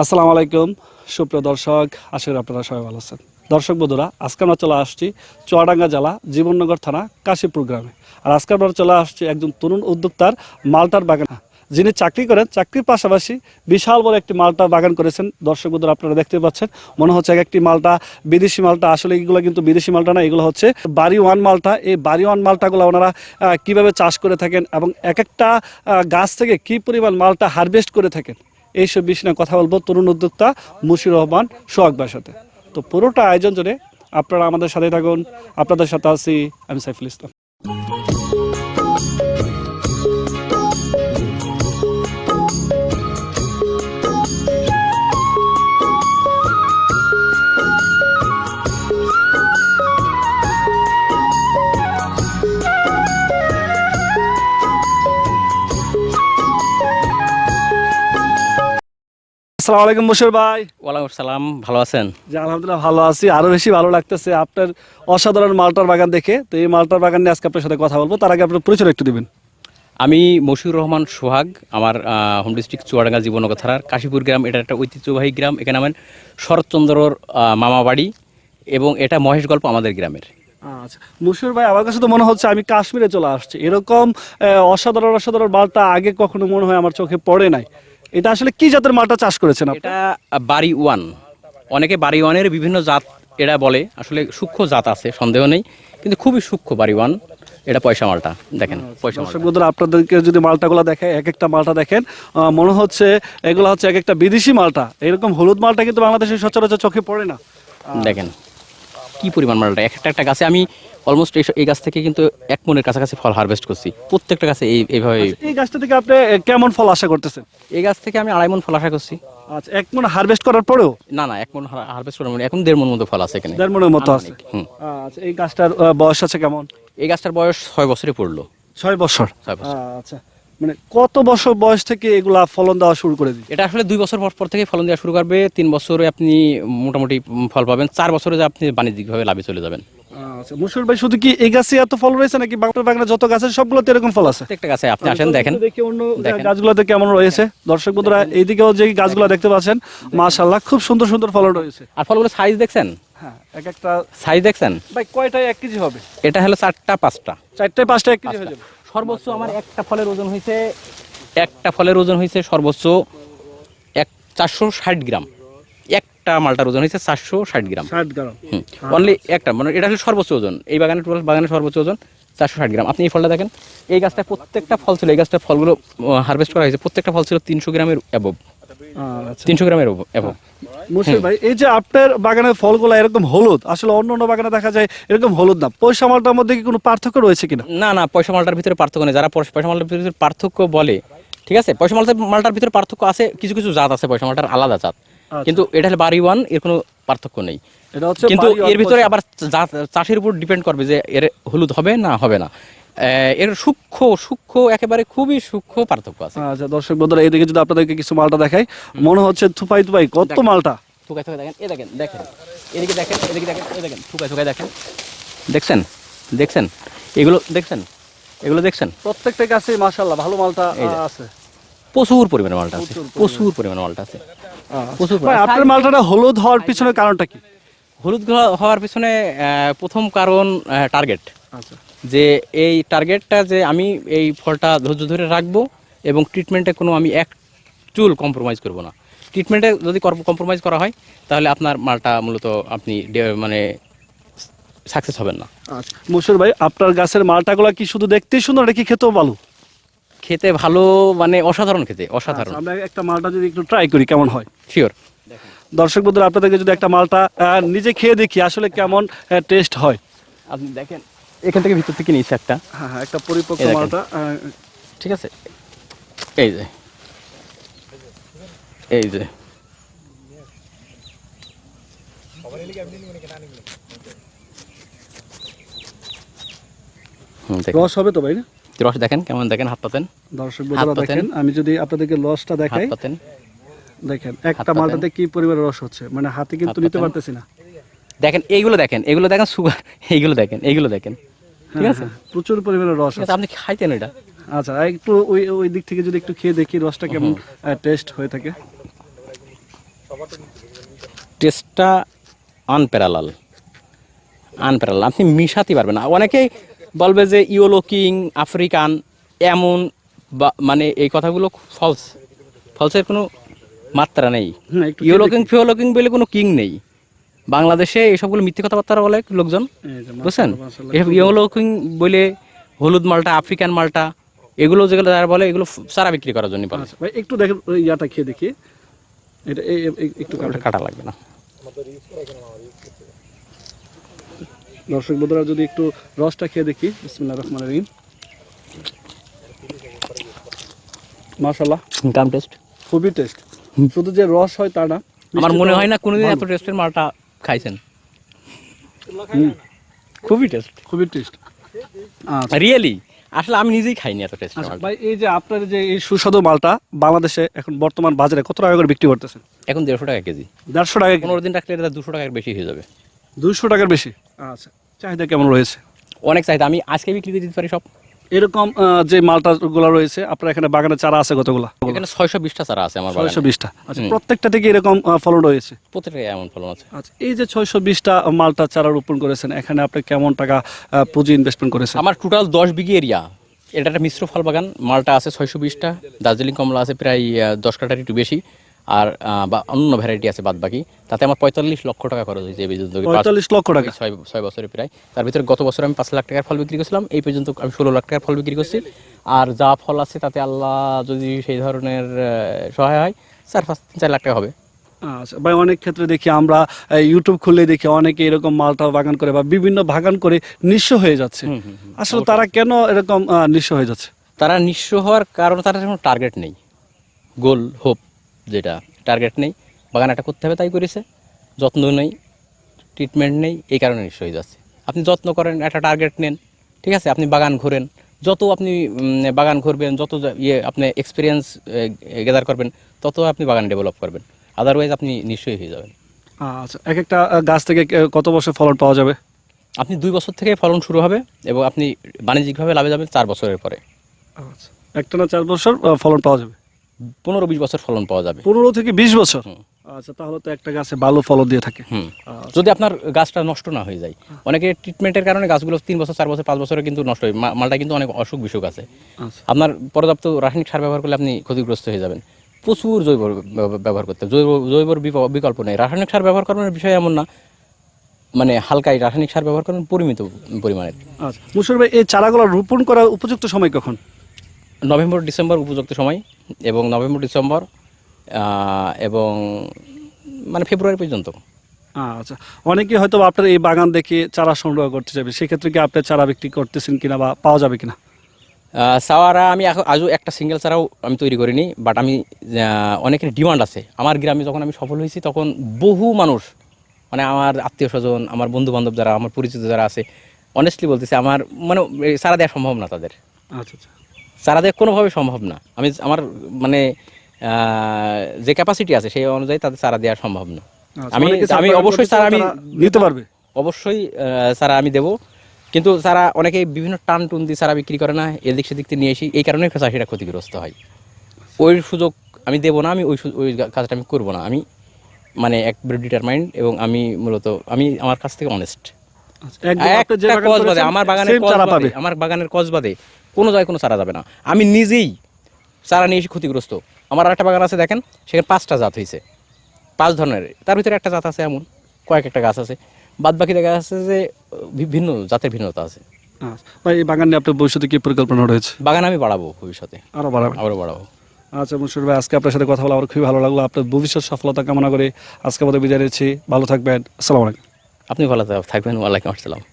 আসসালামু আলাইকুম। সুপ্রিয় দর্শক, আশা করি আপনারা সবাই ভালো আছেন। দর্শক বন্ধুরা, আজকে আমরা চলে আসছি চুয়াডাঙ্গা জেলা, জীবননগর থানা, কাশীপুর গ্রামে। আর আজকে আমরা চলে আসছি একজন তরুণ উদ্যোক্তার মালটার বাগান। যিনি চাকরি করেন, চাকরির পাশাপাশি বিশাল বড় একটি মালটা বাগান করেছেন। দর্শক বন্ধুরা, আপনারা দেখতে পাচ্ছেন, মনে হচ্ছে এক একটি মালটা, বিদেশি মালটা। আসলে এগুলো কিন্তু বিদেশি মালটা না, এগুলো হচ্ছে বাড়ি ওয়ান মালটা। এই বাড়ি ওয়ান মালটাগুলো ওনারা কীভাবে চাষ করে থাকেন এবং এক একটা গাছ থেকে কি পরিমাণ মালটা হারভেস্ট করে থাকেন? এইসব বিষয় নিয়ে কথা বলব। তরুণ উদ্যোক্তা মুশির রহমান সোহাগবার সাথে। তো পুরোটা আয়োজন জুড়ে আপনারা আমাদের সাথে থাকুন। আপনাদের সাথে আছি আমি সাইফুল ইসলাম। আসসালামু আলাইকুম মুশির ভাই। ওয়ালাইকুম সালাম ভালো আছেন? যে আলহামদুলিল্লাহ ভালো আছি। আরও বেশি ভালো লাগতেছে আপনার অসাধারণ মালটার বাগান দেখে। তো এই মালটার বাগান নিয়ে আজকে আপনার সাথে কথা বলব। তার আগে আপনার পরিচয় একটু দিবেন। আমি মশিউর রহমান সোহাগ আমার হোম ডিস্ট্রিক্ট চুয়াডাঙ্গা জীবনগর থানার কাশীপুর গ্রাম। এটা একটা ঐতিহ্যবাহী গ্রাম এখানে আমার শরৎচন্দ্রর মামা বাড়ি এবং এটা মহেশ গল্প আমাদের গ্রামের। আচ্ছা মুশির ভাই আমার কাছে তো মনে হচ্ছে আমি কাশ্মীরে চলে আসছি। এরকম অসাধারণ অসাধারণ মালটা আগে কখনো মনে হয় আমার চোখে পড়ে নাই। এটা আসলে কি জাতের মালটা চাষ করেছেন এটা বাড়ি ওয়ান। অনেকে বাড়ি ওয়ানের বিভিন্ন জাত এরা বলে আসলে সূক্ষ্ম জাত আছে সন্দেহ নেই কিন্তু খুবই সূক্ষ্ম বাড়ি ওয়ান এটা পয়সা মালটা দেখেন পয়সা মালটা। বন্ধুরা আপনাদেরকে যদি মালটাগুলো দেখে এক একটা মালটা দেখেন মনে হচ্ছে এগুলো হচ্ছে এক একটা বিদেশি মালটা। এরকম হলুদ মালটা কিন্তু বাংলাদেশের সচরাচর চোখে পড়ে না। দেখেন কি পরিমাণ মালটা একটা একটা গাছে আমি অলমোস্ট এই গাছ থেকে কিন্তু এক মনের কাছাকাছি ফল হারভেস্ট করছি। প্রত্যেকটা গাছে এই এইভাবে এই গাছটা থেকে আপনি কেমন ফল আশা করতেছেন? এই গাছ থেকে আমি আড়াই মন ফল আশা করছি। আচ্ছা এক মন হারভেস্ট করার পরেও? না না এক মন হারভেস্ট করার মানে এখন দেড় মন মতো ফল আছে এখানে। দেড় মনের মতো আছে। আচ্ছা এই গাছটার বয়স আছে কেমন? এই গাছটার বয়স ছয় বছরে পড়ল। ছয় বছর? ছয় বছর। আচ্ছা মানে কত বছর বয়স থেকে এগুলা ফলন দেওয়া শুরু করে দিই এটা আসলে দুই বছর পর পর থেকে ফলন দেওয়া শুরু করবে। তিন বছরে আপনি মোটামুটি ফল পাবেন। চার বছরে আপনি বাণিজ্যিকভাবে লাভে চলে যাবেন। আচ্ছা মুসুর ভাই শুধু কি এই গাছে এত ফল রয়েছে নাকি বাংলার বাগানে যত গাছ আছে সবগুলোতে এরকম ফল আছে? প্রত্যেকটা গাছে আপনি আসেন দেখেন। দেখি অন্য। গাছগুলোতে কেমন রয়েছে। দর্শক বন্ধুরা এইদিকেও যে গাছগুলো দেখতে পাচ্ছেন মাশাআল্লাহ খুব সুন্দর সুন্দর ফলন রয়েছে। আর ফলগুলো সাইজ দেখছেন? হ্যাঁ এক একটা সাইজ দেখছেন? ভাই কয়টায় এক কেজি হবে? এটা হলো চারটা পাঁচটা। চারটায় পাঁচটা এক কেজি হয়ে যাবে। সর্বোচ্চ আমার একটা ফলের ওজন হয়েছে একটা ফলের ওজন হয়েছে সর্বোচ্চ এক চারশো ষাট গ্রাম। একটা মালটার ওজন হয়েছে চারশো ষাট গ্রাম। ষাট গ্রাম। অনলি একটা মানে এটা হলো সর্বোচ্চ ওজন। এই বাগানের টোটাল বাগানের সর্বোচ্চ ওজন চারশো ষাট গ্রাম। আপনি এই ফলটা দেখেন এই গাছটা প্রত্যেকটা ফল ছিল এই গাছটা ফলগুলো হারভেস্ট করা হয়েছে প্রত্যেকটা ফল ছিল তিনশো গ্রামের অ্যাবভ আচ্ছা। তিনশো গ্রামের অ্যাবভ ভাই এই যে আপনার বাগানের ফলগুলো এরকম হলুদ আসলে অন্য অন্য বাগানে দেখা যায় এরকম হলুদ না। পয়সা মালটার মধ্যে কি কোনো পার্থক্য রয়েছে কিনা? না না পয়সা মালটার ভিতরে পার্থক্য নেই। যারা পয়সা পয়সা মালটার ভিতরে পার্থক্য বলে ঠিক আছে? পয়সা মালটার মালটার ভিতরে পার্থক্য আছে কিছু কিছু জাত আছে পয়সা মালটার আলাদা জাত। কিন্তু এটা হলো বাড়ি ওয়ানের কোনো পার্থক্য নেই। কিন্তু এর ভিতরে আবার চাষের উপর ডিপেন্ড করবে যে এর হলুদ হবে না হবে না। এর সূক্ষ্ম সূক্ষ্ম একেবারে খুবই সূক্ষ্ম পার্থক্য আছে। আচ্ছা দর্শক বন্ধুরা এইদিকে যদি আপনাদেরকে কিছু মালটা দেখাই মনে হচ্ছে থুপাই থুপাই কত মালটা? থুকাই থুকাই দেখেন এ দেখেন দেখেন এদিকে দেখেন এদিকে দেখেন এ দেখেন থুকাই থুকাই দেখেন। দেখছেন? দেখছেন? এগুলো দেখছেন? এগুলো দেখছেন? প্রত্যেকটা গাছে মাশাআল্লাহ ভালো মালটা আছে। প্রচুর পরিমাণে মালটা আছে প্রচুর পরিমাণে মালটা আছে। প্রচুর ভাই আপনার মালটাটা হলুদ হওয়ার পিছনে কারণটা কি? হলুদ হওয়ার পিছনে প্রথম কারণ টার্গেট আচ্ছা। যে এই টার্গেটটা যে আমি এই ফলটা ধৈর্য ধরে রাখব এবং ট্রিটমেন্টে কোনো আমি এক চুল কম্প্রোমাইজ করব না। ট্রিটমেন্টে যদি কম্প্রোমাইজ করা হয় তাহলে আপনার মালটা মূলত আপনি মানে সাকসেস হবেন না। আচ্ছা। মুশির ভাই আপনার গাছের মালটাগুলো কি শুধু দেখতেই সুন্দর নাকি খেতেও ভালো? খেতে ভালো মানে অসাধারণ খেতে অসাধারণ। আচ্ছা, আমরা একটা মালটা যদি একটু ট্রাই করি কেমন হয়? শিওর দর্শক বন্ধুরা আপনাদেরকে যদি একটা মালটা নিজে খেয়ে দেখি আসলে কেমন টেস্ট হয়। আপনি দেখেন এখান থেকে ভিতর থেকে নিয়েছে একটা। হ্যাঁ হ্যাঁ একটা পরিপক্ক মালটা ঠিক আছে? এই যে। এই যে। রস হবে তো ভাই না? রস দেখেন কেমন দেখেন হাত পাতেন। দর্শক বন্ধুরা দেখেন আমি যদি আপনাদেরকে লসটা দেখাই। পাতেন। দেখেন একটা মালটাতে কি পরিমাণ রস হচ্ছে? মানে হাতে কিন্তু নিতে পারতেছি না। দেখেন এইগুলো দেখেন এগুলো দেখেন সুগার এইগুলো দেখেন এইগুলো দেখেন। ঠিক হ্যাঁ, আছে? হ্যাঁ, প্রচুর পরিমাণে রস আছে আপনি খাইতেন এটা। আচ্ছা একটু ওই ওই দিক থেকে যদি একটু খেয়ে দেখি রসটা কেমন টেস্ট হয়ে থাকে। টেস্টটা আনপ্যারালাল আনপ্যারালাল আপনি মিশাতে পারবেন না। অনেকেই বলবে যে ইওলো কিং আফ্রিকান এমন বা মানে এই কথাগুলো ফলস ফলসের কোনো মাত্রা নেই। ইওলো কিং ফিওলো কিং বলে কোনো কিং নেই। বাংলাদেশে এসবগুলো মিথ্যে কথাবার্তা বলে লোকজন বুঝছেন? এসব ইয়েলো কিং বলে হলুদ মালটা আফ্রিকান মালটা এগুলো যেগুলো যারা বলে এগুলো সারা বিক্রি করার জন্য বলে। আচ্ছা ভাই একটু দেখেন ইয়াটা খেয়ে দেখি। এটা একটু কাটা লাগবে না। দর্শক বন্ধুরা যদি একটু রসটা খেয়ে দেখি। বিসমিল্লাহ রহমান রহিম। মাশাল্লাহ টেস্ট খুবই টেস্ট শুধু যে রস হয় তা না আমার মনে হয় না কোনোদিন এত টেস্টের মালটা খাইছেন। খুবই টেস্ট খুবই টেস্ট আচ্ছা। রিয়েলি আসলে আমি নিজেই খাইনি এত টেস্ট আচ্ছা ভাই এই যে আপনার যে এই সুস্বাদু মালটা বাংলাদেশে এখন বর্তমান বাজারে কত টাকা করে বিক্রি করতেছেন? এখন দেড়শো টাকা কেজি। দেড়শো টাকা পনেরো দিন রাখলে এটা দুশো টাকার বেশি হয়ে যাবে। দুইশো টাকার বেশি। আচ্ছা। চাহিদা কেমন রয়েছে? অনেক চাহিদা। আমি আজকে বিক্রি দিয়ে দিতে পারি সব। এরকম যে মালটা গুলো রয়েছে আপনার এখানে বাগানে চারা আছে কতগুলা? এখানে ছয়শো বিশটা চারা আছে আমার ছয়শো বিশটা। আচ্ছা প্রত্যেকটা থেকে এরকম ফলন রয়েছে? প্রত্যেকটা এমন ফলন আছে। আচ্ছা এই যে ছয়শো বিশটা মালটা চারা রোপণ করেছেন এখানে আপনি কেমন টাকা আহ, পুঁজি ইনভেস্টমেন্ট করেছেন? আমার টোটাল দশ বিঘি এরিয়া এটা একটা মিশ্র ফল বাগান। মালটা আছে ছয়শো বিশটা। দার্জিলিং কমলা আছে প্রায় দশ কাটার একটু বেশি। আর বা অন্য ভ্যারাইটি আছে বাদ বাকি তাতে আমার পঁয়তাল্লিশ লক্ষ টাকা খরচ হয়েছে এই পর্যন্ত পঁয়তাল্লিশ লক্ষ টাকা। ছয় ছয় বছরে প্রায়। তার ভিতরে গত বছর আমি পাঁচ লাখ টাকার ফল বিক্রি করছিলাম এই পর্যন্ত আমি ষোলো লাখ টাকার ফল বিক্রি করছি। আর যা ফল আছে তাতে আল্লাহ যদি সেই ধরনের সহায় হয় চার পাঁচ চার লাখ টাকা হবে। আচ্ছা ভাই অনেক ক্ষেত্রে দেখি আমরা ইউটিউব খুললে দেখি অনেকে এরকম মালটা বাগান করে বা বিভিন্ন বাগান করে নিঃস্ব হয়ে যাচ্ছে। আসলে তারা কেন এরকম নিঃস্ব হয়ে যাচ্ছে? তারা নিঃস্ব হওয়ার কারণ তারা কোনো টার্গেট নেই। গোল হোপ যেটা টার্গেট নেই বাগান একটা করতে হবে তাই করেছে। যত্ন নেই ট্রিটমেন্ট নেই এই কারণে নিঃস্ব হয়ে যাচ্ছে। আপনি যত্ন করেন একটা টার্গেট নেন ঠিক আছে? আপনি বাগান ঘোরেন যত আপনি বাগান ঘুরবেন যত ইয়ে আপনি এক্সপিরিয়েন্স গেদার করবেন তত আপনি বাগান ডেভেলপ করবেন। আদারওয়াইজ আপনি নিশ্চয়ই হয়ে যাবেন। আচ্ছা এক একটা গাছ থেকে কত বছর ফলন পাওয়া যাবে? আপনি দুই বছর থেকে ফলন শুরু হবে এবং আপনি বাণিজ্যিকভাবে লাভে যাবেন চার বছরের পরে। আচ্ছা একটা না চার বছর ফলন পাওয়া যাবে? পনেরো বিশ বছর ফলন পাওয়া যাবে। পনেরো থেকে বিশ বছর? আচ্ছা তাহলে তো একটা গাছে ভালো ফলন দিয়ে থাকে। আচ্ছা। যদি আপনার গাছটা নষ্ট না হয়ে যায় অনেকে ট্রিটমেন্টের কারণে গাছগুলো তিন বছর চার বছর পাঁচ বছরে কিন্তু নষ্ট হয়। মালটা কিন্তু অনেক অসুখ বিসুখ আছে। আচ্ছা। আপনার পর্যাপ্ত রাসায়নিক সার ব্যবহার করলে আপনি ক্ষতিগ্রস্ত হয়ে যাবেন। প্রচুর জৈব ব্যবহার করতে। জৈব জৈবর বিকল্প নেই। রাসায়নিক সার ব্যবহার করার বিষয় এমন না। মানে হালকাই রাসায়নিক সার ব্যবহার করেন পরিমিত পরিমাণে। আচ্ছা। মুশার ভাই এই চারাগুলো রোপণ করার উপযুক্ত সময় কখন? নভেম্বর ডিসেম্বর উপযুক্ত সময় এবং নভেম্বর ডিসেম্বর এবং মানে ফেব্রুয়ারি পর্যন্ত। আচ্ছা অনেকে হয়তো আপনার এই বাগান দেখে চারা সংগ্রহ করতে যাবে সেক্ষেত্রে কি আপনি চারা বিক্রি করতেছেন কিনা বা পাওয়া যাবে কিনা? চারা আমি এখন আজও একটা সিঙ্গেল চারাও আমি তৈরি করিনি বাট আমি অনেকের ডিমান্ড আছে। আমার গ্রামে যখন আমি সফল হয়েছি তখন বহু মানুষ মানে আমার আত্মীয় স্বজন আমার বন্ধু বান্ধব যারা আমার পরিচিত যারা আছে অনেস্টলি বলতেছে আমার মানে চারা দেওয়া সম্ভব না তাদের। আচ্ছা আচ্ছা। চারা দেওয়া কোনোভাবে সম্ভব না। আমি আমার মানে যে ক্যাপাসিটি আছে সেই অনুযায়ী তাদের চারা দেওয়া সম্ভব না। আচ্ছা, আমি আমি অবশ্যই চারা আমি তারা নিতে পারবে। অবশ্যই চারা আমি দেবো। কিন্তু চারা অনেকে বিভিন্ন টান টুন দিয়ে চারা বিক্রি করে না এদিক সেদিক থেকে নিয়ে এসি এই কারণে চাষিরা ক্ষতিগ্রস্ত হয়। ওই সুযোগ আমি দেবো না আমি ওই ওই কাজটা আমি করব না। আমি মানে একবারে ডিটারমাইন্ড এবং আমি মূলত আমি আমার কাছ থেকে অনেস্ট আচ্ছা, একটা আমার বাগানের same কস চারা বাদে পাবে। আমার বাগানের কস বাদে কোনো জায়গায় কোনো চারা যাবে না। আমি নিজেই চারা নিয়ে এসে ক্ষতিগ্রস্ত। আমার একটা বাগান আছে দেখেন সেখানে পাঁচটা জাত হয়েছে পাঁচ ধরনের। তার ভিতরে একটা জাত আছে এমন কয়েক একটা গাছ আছে। বাদ বাকি দেখা যাচ্ছে যে ভি- ভিন্ন জাতের ভিন্নতা আছে। আচ্ছা, ভাই এই বাগান নিয়ে আপনার ভবিষ্যতে কি পরিকল্পনা রয়েছে? বাগান আমি বাড়াবো ভবিষ্যতে। আরও বাড়াবেন? আবারও বাড়াবো। আচ্ছা মুশার ভাই আজকে আপনার সাথে কথা বলে আমার খুবই ভালো লাগল। আপনার ভবিষ্যৎ সফলতা কামনা করে আজকে আমাদের বিদায় নিচ্ছি। ভালো থাকবেন। আসসালামু আলাইকুম। আপনি ভালো থাকবেন। ওয়ালাইকুম আসসালাম।